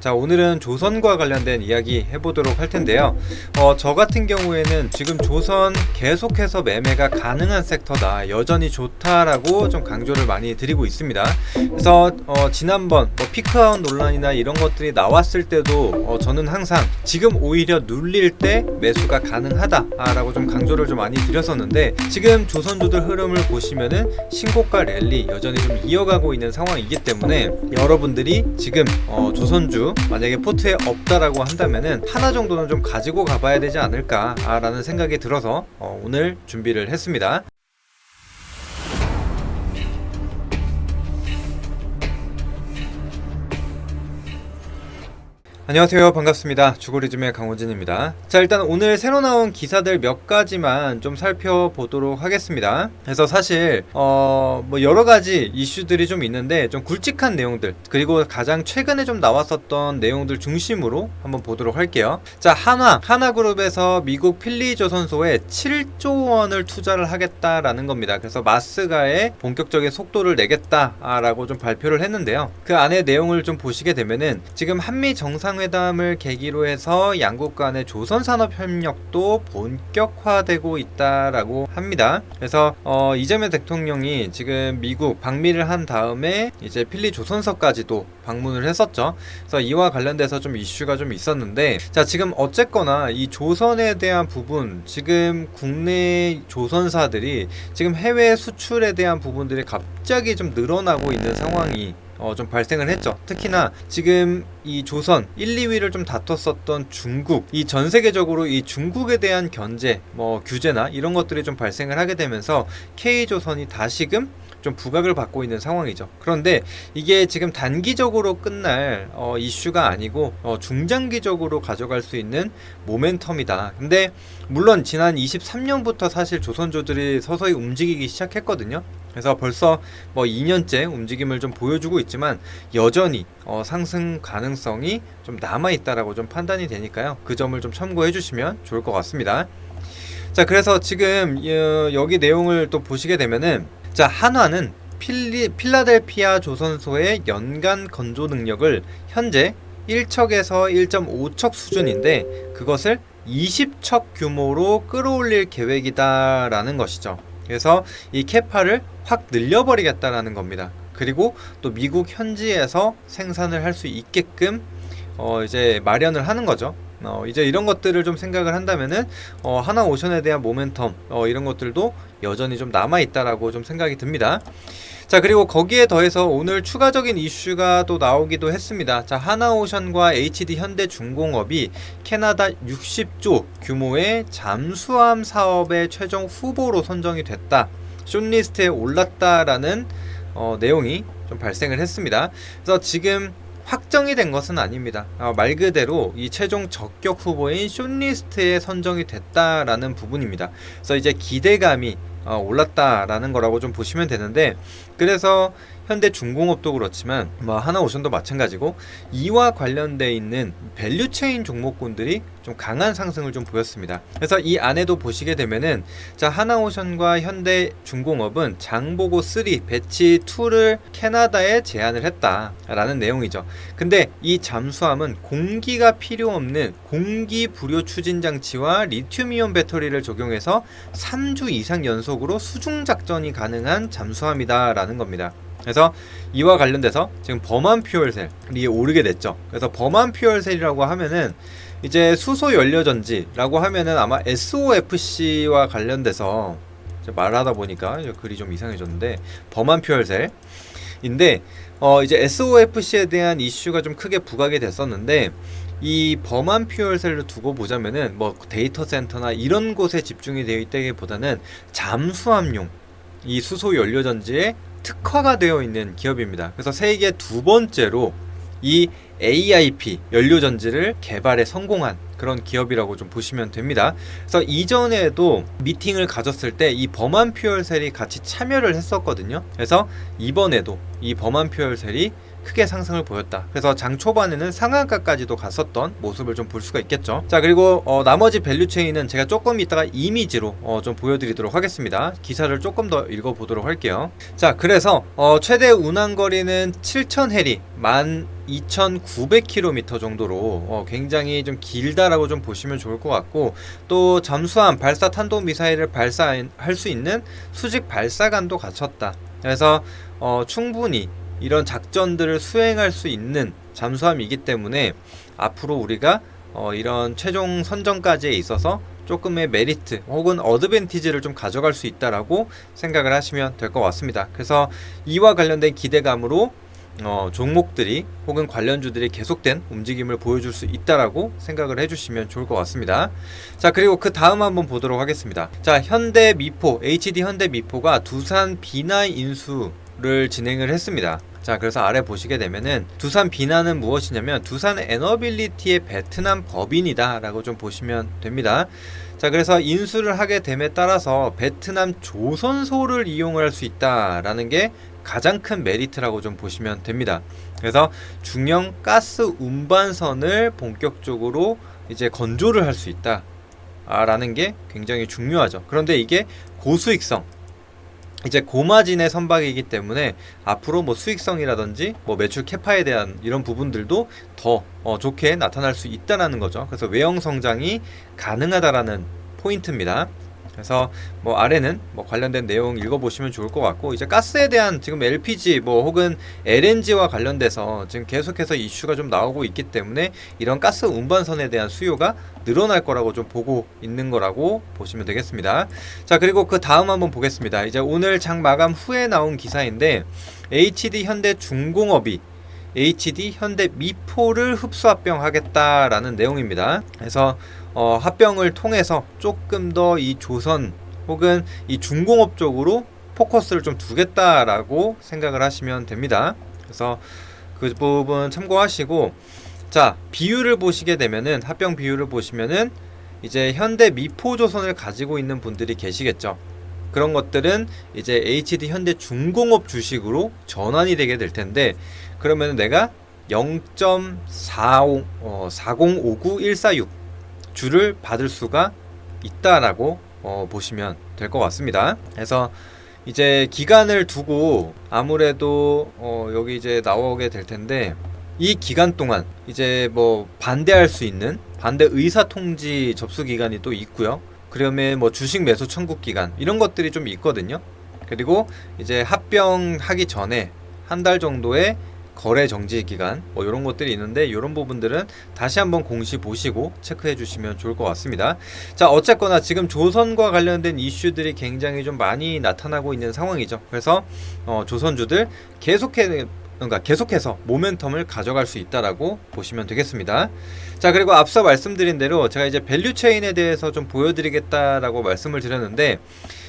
자 오늘은 조선과 관련된 이야기 해보도록 할 텐데요. 어, 저 같은 경우에는 지금 조선 계속해서 매매가 가능한 섹터다. 여전히 좋다라고 좀 강조를 많이 드리고 있습니다. 그래서 어, 지난번 뭐 피크아웃 논란이나 이런 것들이 나왔을 때도 어, 저는 항상 지금 오히려 눌릴 때 매수가 가능하다 라고 좀 강조를 좀 많이 드렸었는데 지금 조선주들 흐름을 보시면은 신고가 랠리 여전히 좀 이어가고 있는 상황이기 때문에 여러분들이 지금 어, 조선주 만약에 포트에 없다라고 한다면은 하나 정도는 좀 가지고 가봐야 되지 않을까라는 생각이 들어서 어, 오늘 준비를 했습니다. 안녕하세요. 반갑습니다. 주고리즘의 강호진입니다. 자 일단 오늘 새로 나온 기사들 몇 가지만 좀 살펴보도록 하겠습니다. 그래서 사실 어 뭐 여러 가지 이슈들이 좀 있는데 좀 굵직한 내용들 그리고 가장 최근에 좀 나왔었던 내용들 중심으로 한번 보도록 할게요. 자 한화 한화그룹에서 미국 필리조선소에 7조 원을 투자를 하겠다라는 겁니다. 그래서 마스가에 본격적인 속도를 내겠다라고 좀 발표를 했는데요. 그 안에 내용을 좀 보시게 되면은 지금 한미 정상 정상회담을 계기로 해서 양국 간의 조선 산업 협력도 본격화되고 있다라고 합니다. 그래서 어, 이재명 대통령이 지금 미국 방미를 한 다음에 이제 필리 조선서까지도 방문을 했었죠. 그래서 이와 관련돼서 좀 이슈가 좀 있었는데 자 지금 어쨌거나 이 조선에 대한 부분 지금 국내 조선사들이 지금 해외 수출에 대한 부분들이 갑자기 좀 늘어나고 있는 상황이 어, 좀 발생을 했죠. 특히나 지금 이 조선 1, 2위를 좀 다퉜었던 중국, 이 전 세계적으로 이 중국에 대한 견제, 뭐 규제나 이런 것들이 좀 발생을 하게 되면서 K조선이 다시금 좀 부각을 받고 있는 상황이죠. 그런데 이게 지금 단기적으로 끝날 어, 이슈가 아니고 어, 중장기적으로 가져갈 수 있는 모멘텀이다. 근데 물론 지난 23년부터 사실 조선조들이 서서히 움직이기 시작했거든요. 그래서 벌써 뭐 2년째 움직임을 좀 보여주고 있지만 여전히 어, 상승 가능성이 좀 남아 있다라고 좀 판단이 되니까요. 그 점을 좀 참고해 주시면 좋을 것 같습니다. 자, 그래서 지금 어, 여기 내용을 또 보시게 되면은 자, 한화는 필리, 필라델피아 조선소의 연간 건조 능력을 현재 1척에서 1.5척 수준인데 그것을 20척 규모로 끌어올릴 계획이다라는 것이죠. 그래서 이 캐파를 확 늘려버리겠다라는 겁니다. 그리고 또 미국 현지에서 생산을 할 수 있게끔 어 이제 마련을 하는 거죠. 어 이제 이런 것들을 좀 생각을 한다면은 어 하나 오션에 대한 모멘텀 어 이런 것들도 여전히 좀 남아 있다라고 좀 생각이 듭니다. 자 그리고 거기에 더해서 오늘 추가적인 이슈가 또 나오기도 했습니다. 자 하나오션과 HD 현대중공업이 캐나다 60조 규모의 잠수함 사업의 최종 후보로 선정이 됐다. 숏리스트에 올랐다라는 어, 내용이 좀 발생을 했습니다. 그래서 지금 확정이 된 것은 아닙니다. 어, 말 그대로 이 최종 적격 후보인 숏리스트에 선정이 됐다라는 부분입니다. 그래서 이제 기대감이 어, 올랐다라는 거라고 좀 보시면 되는데 그래서 현대 중공업도 그렇지만 뭐 하나오션도 마찬가지고 이와 관련돼 있는 밸류체인 종목군들이 좀 강한 상승을 좀 보였습니다. 그래서 이 안에도 보시게 되면은 자 하나오션과 현대 중공업은 장보고 3 배치 2를 캐나다에 제안을 했다라는 내용이죠. 근데 이 잠수함은 공기가 필요 없는 공기 불요 추진 장치와 리튬이온 배터리를 적용해서 3주 이상 연속으로 수중 작전이 가능한 잠수함이다라는 겁니다. 그래서 이와 관련돼서 지금 범한 퓨얼셀이 오르게 됐죠. 그래서 범한 퓨얼셀이라고 하면은 이제 수소 연료 전지라고 하면은 아마 SOFC와 관련돼서 말하다 보니까 글이 좀 이상해졌는데 범한 퓨얼셀인데 어 이제 SOFC에 대한 이슈가 좀 크게 부각이 됐었는데 이 범한 퓨얼셀을 두고 보자면은 뭐 데이터 센터나 이런 곳에 집중이 되어 있다기보다는 잠수함용 이 수소 연료 전지에 특화가 되어 있는 기업입니다. 그래서 세계 두 번째로 이 AIP 연료 전지를 개발에 성공한 그런 기업이라고 좀 보시면 됩니다. 그래서 이전에도 미팅을 가졌을 때 이 범한 퓨얼셀이 같이 참여를 했었거든요. 그래서 이번에도 이 범한 퓨얼셀이 크게 상승을 보였다. 그래서 장 초반에는 상한가까지도 갔었던 모습을 좀 볼 수가 있겠죠. 자 그리고 어, 나머지 밸류 체인은 제가 조금 이따가 이미지로 어, 좀 보여드리도록 하겠습니다. 기사를 조금 더 읽어보도록 할게요. 자 그래서 어, 최대 운항 거리는 7,000 해리, 12,900km 정도로 어, 굉장히 좀 길다라고 좀 보시면 좋을 것 같고 또 잠수함 발사 탄도 미사일을 발사할 수 있는 수직 발사관도 갖췄다. 그래서 어, 충분히 이런 작전들을 수행할 수 있는 잠수함이기 때문에 앞으로 우리가 어, 이런 최종 선정까지에 있어서 조금의 메리트 혹은 어드밴티지를 좀 가져갈 수 있다라고 생각을 하시면 될 것 같습니다. 그래서 이와 관련된 기대감으로 어, 종목들이 혹은 관련주들이 계속된 움직임을 보여줄 수 있다라고 생각을 해주시면 좋을 것 같습니다. 자 그리고 그 다음 한번 보도록 하겠습니다. 자 현대 미포 HD 현대 미포가 두산 비나 인수를 진행을 했습니다. 자 그래서 아래 보시게 되면은 두산 비나는 무엇이냐면 두산 에너빌리티의 베트남 법인이다 라고 좀 보시면 됩니다. 자 그래서 인수를 하게 됨에 따라서 베트남 조선소를 이용을 할 수 있다라는 게 가장 큰 메리트라고 좀 보시면 됩니다. 그래서 중형 가스 운반선을 본격적으로 이제 건조를 할 수 있다 라는 게 굉장히 중요하죠. 그런데 이게 고수익성 이제 고마진의 선박이기 때문에 앞으로 뭐 수익성이라든지 뭐 매출 캐파에 대한 이런 부분들도 더 어, 좋게 나타날 수 있다라는 거죠. 그래서 외형 성장이 가능하다라는 포인트입니다. 그래서 뭐 아래는 뭐 관련된 내용 읽어보시면 좋을 것 같고 이제 가스에 대한 지금 LPG 뭐 혹은 LNG와 관련돼서 지금 계속해서 이슈가 좀 나오고 있기 때문에 이런 가스 운반선에 대한 수요가 늘어날 거라고 좀 보고 있는 거라고 보시면 되겠습니다. 자 그리고 그 다음 한번 보겠습니다. 이제 오늘 장 마감 후에 나온 기사인데 HD 현대 중공업이 HD 현대 미포를 흡수 합병하겠다라는 내용입니다. 그래서 어, 합병을 통해서 조금 더 이 조선 혹은 이 중공업 쪽으로 포커스를 좀 두겠다라고 생각을 하시면 됩니다. 그래서 그 부분 참고하시고 자 비율을 보시게 되면은 합병 비율을 보시면은 이제 현대 미포조선을 가지고 있는 분들이 계시겠죠. 그런 것들은 이제 HD 현대 중공업 주식으로 전환이 되게 될 텐데 그러면 내가 0.40 어, 4059146 주를 받을 수가 있다라고 어, 보시면 될 것 같습니다. 그래서 이제 기간을 두고 아무래도 어, 여기 이제 나오게 될 텐데 이 기간 동안 이제 뭐 반대할 수 있는 반대 의사 통지 접수 기간이 또 있고요. 그러면 뭐 주식 매수 청구 기간 이런 것들이 좀 있거든요. 그리고 이제 합병하기 전에 한 달 정도의 거래 정지 기간 뭐 이런 것들이 있는데 이런 부분들은 다시 한번 공시 보시고 체크해 주시면 좋을 것 같습니다. 자 어쨌거나 지금 조선과 관련된 이슈들이 굉장히 좀 많이 나타나고 있는 상황이죠. 그래서 어, 조선주들 계속해 그러니까 계속해서 모멘텀을 가져갈 수 있다라고 보시면 되겠습니다. 자 그리고 앞서 말씀드린 대로 제가 이제 밸류 체인에 대해서 좀 보여드리겠다라고 말씀을 드렸는데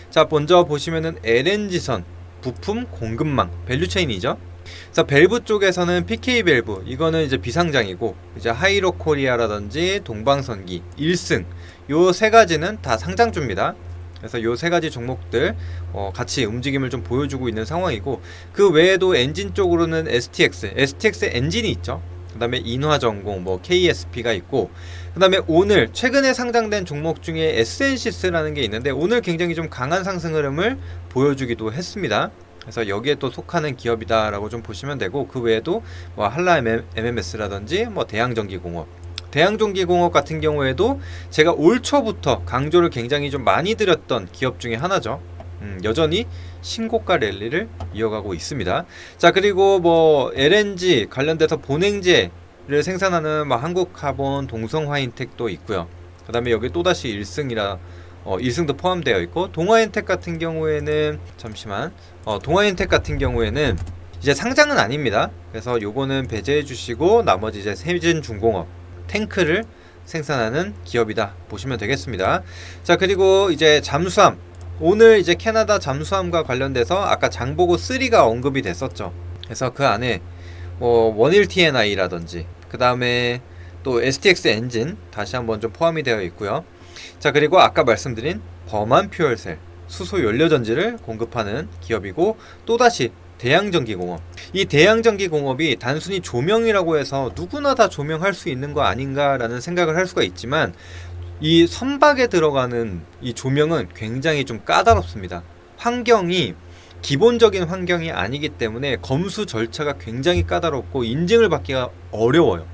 자 먼저 보시면은 LNG선 부품 공급망 밸류 체인이죠. 그래서 밸브 쪽에서는 PK 밸브 이거는 이제 비상장이고 이제 하이로 코리아라든지 동방선기 1승 요 세 가지는 다 상장주입니다. 그래서 요 세 가지 종목들 어, 같이 움직임을 좀 보여주고 있는 상황이고 그 외에도 엔진 쪽으로는 STX, STX 엔진이 있죠. 그다음에 인화전공, 뭐 KSP가 있고 그다음에 오늘 최근에 상장된 종목 중에 SNCS라는 게 있는데 오늘 굉장히 좀 강한 상승 흐름을 보여주기도 했습니다. 그래서 여기에 또 속하는 기업이다라고 좀 보시면 되고 그 외에도 뭐 한라 MMS라든지 뭐 대양전기공업 대양전기공업 같은 경우에도 제가 올 초부터 강조를 굉장히 좀 많이 드렸던 기업 중에 하나죠. 음, 여전히 신고가 랠리를 이어가고 있습니다. 자 그리고 뭐 LNG 관련돼서 본행제를 생산하는 뭐 한국카본, 동성화인텍도 있고요. 그다음에 여기 또 다시 1승이라 어, 1승도 포함되어 있고 동아인텍 같은 경우에는 잠시만 어, 동아인텍 같은 경우에는 이제 상장은 아닙니다. 그래서 요거는 배제해 주시고 나머지 이제 세진 중공업 탱크를 생산하는 기업이다 보시면 되겠습니다. 자 그리고 이제 잠수함 오늘 이제 캐나다 잠수함과 관련돼서 아까 장보고 3가 언급이 됐었죠. 그래서 그 안에 뭐 원일 TNI라든지 그 다음에 또 STX 엔진 다시 한번 좀 포함이 되어 있고요. 자 그리고 아까 말씀드린 범한 퓨얼셀 수소 연료 전지를 공급하는 기업이고 또다시 대양전기공업. 이 대양전기공업이 단순히 조명이라고 해서 누구나 다 조명할 수 있는 거 아닌가라는 생각을 할 수가 있지만 이 선박에 들어가는 이 조명은 굉장히 좀 까다롭습니다. 환경이 기본적인 환경이 아니기 때문에 검수 절차가 굉장히 까다롭고 인증을 받기가 어려워요.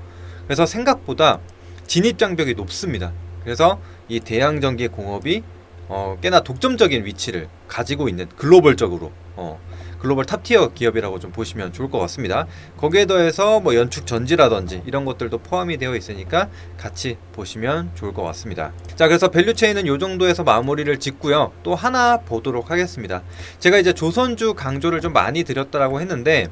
그래서 생각보다 진입 장벽이 높습니다. 그래서 이 대양 전기 공업이 어, 꽤나 독점적인 위치를 가지고 있는 글로벌적으로 어, 글로벌 탑티어 기업이라고 좀 보시면 좋을 것 같습니다. 거기에 더해서 뭐 연축 전지라든지 이런 것들도 포함이 되어 있으니까 같이 보시면 좋을 것 같습니다. 자, 그래서 밸류 체인은 요 정도에서 마무리를 짓고요. 또 하나 보도록 하겠습니다. 제가 이제 조선주 강조를 좀 많이 드렸다라고 했는데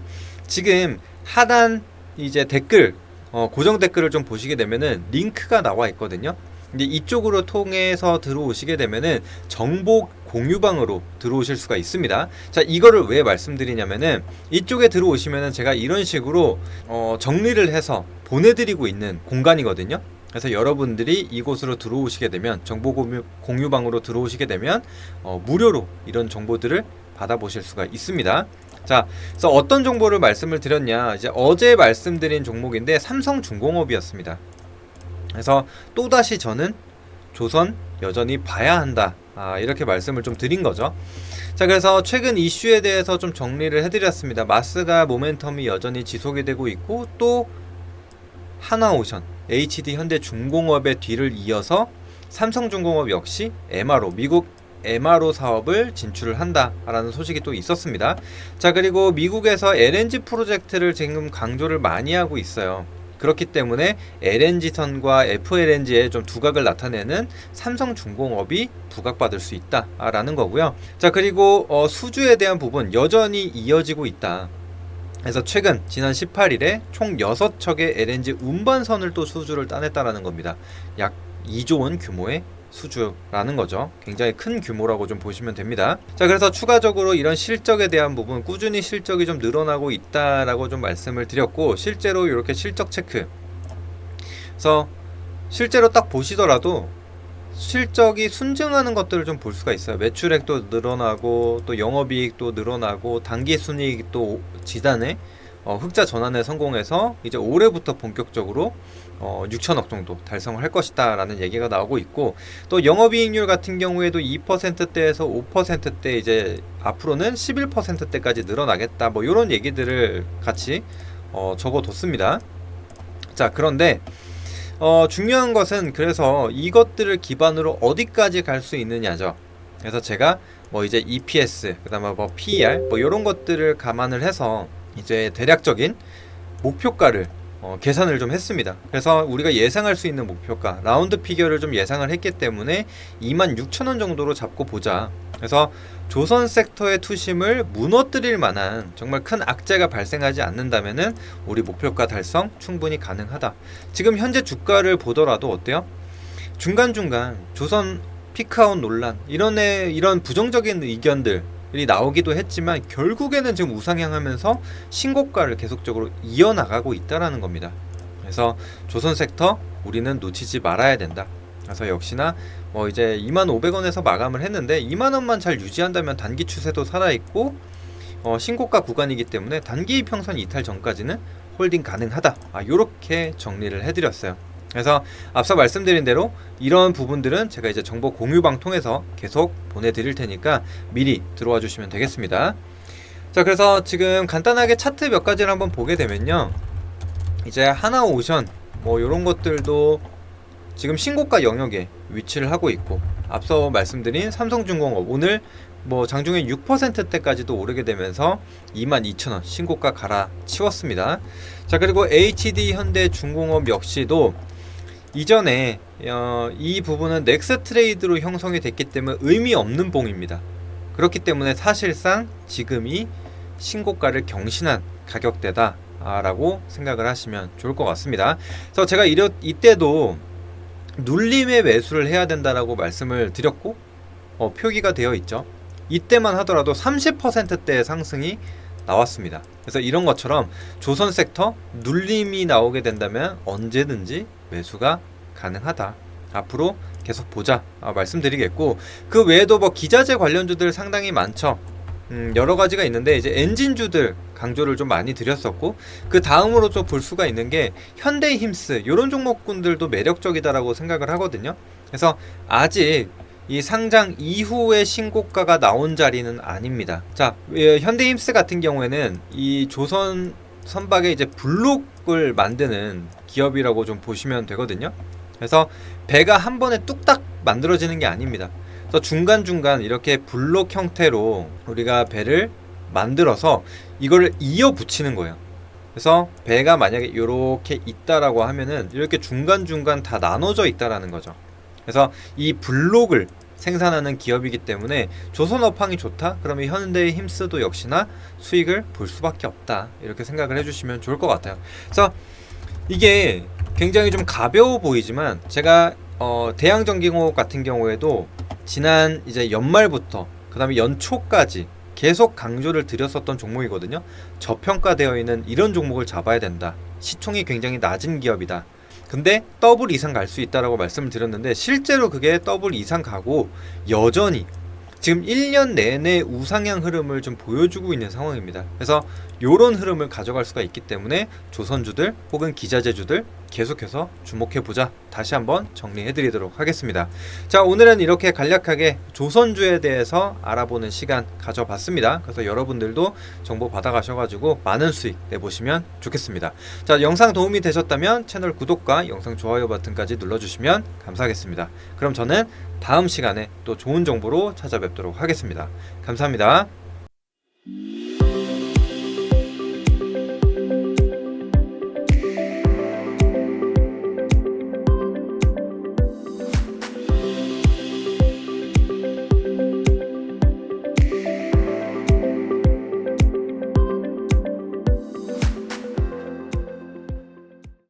지금 하단 이제 댓글 어, 고정 댓글을 좀 보시게 되면은 링크가 나와 있거든요. 근데 이쪽으로 통해서 들어오시게 되면은 정보 공유방으로 들어오실 수가 있습니다. 자, 이거를 왜 말씀드리냐면은 이쪽에 들어오시면은 제가 이런 식으로 어, 정리를 해서 보내드리고 있는 공간이거든요. 그래서 여러분들이 이곳으로 들어오시게 되면 정보 공유, 공유방으로 들어오시게 되면 어, 무료로 이런 정보들을 받아보실 수가 있습니다. 자, 그래서 어떤 정보를 말씀을 드렸냐? 이제 어제 말씀드린 종목인데 삼성중공업이었습니다. 그래서 또다시 저는 조선 여전히 봐야 한다. 아, 이렇게 말씀을 좀 드린 거죠. 자, 그래서 최근 이슈에 대해서 좀 정리를 해드렸습니다. 마스가 모멘텀이 여전히 지속이 되고 있고 또 하나오션, HD 현대 중공업의 뒤를 이어서 삼성중공업 역시 MRO 미국 MRO 사업을 진출을 한다라는 소식이 또 있었습니다. 자 그리고 미국에서 LNG 프로젝트를 지금 강조를 많이 하고 있어요. 그렇기 때문에 LNG선과 FLNG의 좀 두각을 나타내는 삼성중공업이 부각받을 수 있다라는 거고요. 자 그리고 어, 수주에 대한 부분 여전히 이어지고 있다. 그래서 최근 지난 18일에 총 6척의 LNG 운반선을 또 수주를 따냈다라는 겁니다. 약 2조 원 규모의 수주라는 거죠. 굉장히 큰 규모라고 좀 보시면 됩니다. 자, 그래서 추가적으로 이런 실적에 대한 부분 꾸준히 실적이 좀 늘어나고 있다라고 좀 말씀을 드렸고 실제로 이렇게 실적 체크. 그래서 실제로 딱 보시더라도 실적이 순증하는 것들을 좀 볼 수가 있어요. 매출액도 늘어나고 또 영업이익도 늘어나고 단기 순이익도 지단에 어, 흑자 전환에 성공해서 이제 올해부터 본격적으로 어, 6천억 정도 달성을 할 것이다라는 얘기가 나오고 있고 또 영업이익률 같은 경우에도 2%대에서 5%대 이제 앞으로는 11%대까지 늘어나겠다 뭐 이런 얘기들을 같이 어, 적어뒀습니다. 자 그런데 어, 중요한 것은 그래서 이것들을 기반으로 어디까지 갈 수 있느냐죠. 그래서 제가 뭐 이제 EPS 그다음에 뭐 PER 뭐 이런 것들을 감안을 해서 이제 대략적인 목표가를 어, 계산을 좀 했습니다. 그래서 우리가 예상할 수 있는 목표가 라운드 피겨를 좀 예상을 했기 때문에 26,000원 정도로 잡고 보자. 그래서 조선 섹터의 투심을 무너뜨릴 만한 정말 큰 악재가 발생하지 않는다면은 우리 목표가 달성 충분히 가능하다. 지금 현재 주가를 보더라도 어때요? 중간중간 조선 피크아웃 논란 이런 애, 이런 부정적인 의견들 이 나오기도 했지만 결국에는 지금 우상향하면서 신고가를 계속적으로 이어나가고 있다라는 겁니다. 그래서 조선 섹터 우리는 놓치지 말아야 된다. 그래서 역시나 뭐 이제 2만500원에서 마감을 했는데 2만 원만 잘 유지한다면 단기 추세도 살아 있고 어, 신고가 구간이기 때문에 단기 평선 이탈 전까지는 홀딩 가능하다. 아, 요렇게 정리를 해드렸어요. 그래서 앞서 말씀드린 대로 이런 부분들은 제가 이제 정보 공유방 통해서 계속 보내드릴 테니까 미리 들어와 주시면 되겠습니다. 자, 그래서 지금 간단하게 차트 몇 가지를 한번 보게 되면요. 이제 하나 오션 뭐 이런 것들도 지금 신고가 영역에 위치를 하고 있고 앞서 말씀드린 삼성중공업 오늘 뭐 장중에 6%대까지도 오르게 되면서 22,000원 신고가 갈아치웠습니다. 자 그리고 HD 현대중공업 역시도 이전에 어, 이 부분은 넥스 트레이드로 형성이 됐기 때문에 의미 없는 봉입니다. 그렇기 때문에 사실상 지금이 신고가를 경신한 가격대다라고 생각을 하시면 좋을 것 같습니다. 그래서 제가 이려, 이때도 눌림의 매수를 해야 된다라고 말씀을 드렸고 어, 표기가 되어 있죠. 이때만 하더라도 30%대의 상승이 나왔습니다. 그래서 이런 것처럼 조선 섹터 눌림이 나오게 된다면 언제든지 매수가 가능하다. 앞으로 계속 보자 아, 말씀드리겠고 그 외에도 뭐 기자재 관련주들 상당히 많죠. 음, 여러 가지가 있는데 이제 엔진주들 강조를 좀 많이 드렸었고 그 다음으로 좀 볼 수가 있는 게 현대힘스 이런 종목군들도 매력적이다라고 생각을 하거든요. 그래서 아직 이 상장 이후에 신고가가 나온 자리는 아닙니다. 자, 예, 현대힘스 같은 경우에는 이 조선 선박의 이제 블록을 만드는 기업이라고 좀 보시면 되거든요. 그래서 배가 한 번에 뚝딱 만들어지는 게 아닙니다. 그래서 중간중간 이렇게 블록 형태로 우리가 배를 만들어서 이거를 이어 붙이는 거예요. 그래서 배가 만약에 이렇게 있다라고 하면은 이렇게 중간중간 다 나눠져 있다라는 거죠. 그래서 이 블록을 생산하는 기업이기 때문에 조선업황이 좋다? 그러면 현대의 힘쓰도 역시나 수익을 볼 수밖에 없다. 이렇게 생각을 해주시면 좋을 것 같아요. 그래서 이게 굉장히 좀 가벼워 보이지만 제가 어, 대양전기공업 같은 경우에도 지난 이제 연말부터 그 다음에 연초까지 계속 강조를 드렸었던 종목이거든요. 저평가되어 있는 이런 종목을 잡아야 된다. 시총이 굉장히 낮은 기업이다. 근데 더블 이상 갈 수 있다라고 말씀을 드렸는데 실제로 그게 더블 이상 가고 여전히 지금 1년 내내 우상향 흐름을 좀 보여주고 있는 상황입니다. 그래서 이런 흐름을 가져갈 수가 있기 때문에 조선주들 혹은 기자재주들 계속해서 주목해 보자. 다시 한번 정리해 드리도록 하겠습니다. 자, 오늘은 이렇게 간략하게 조선주에 대해서 알아보는 시간 가져봤습니다. 그래서 여러분들도 정보 받아가셔 가지고 많은 수익 내보시면 좋겠습니다. 자, 영상 도움이 되셨다면 채널 구독과 영상 좋아요 버튼까지 눌러주시면 감사하겠습니다. 그럼 저는 다음 시간에 또 좋은 정보로 찾아뵙도록 하겠습니다. 감사합니다.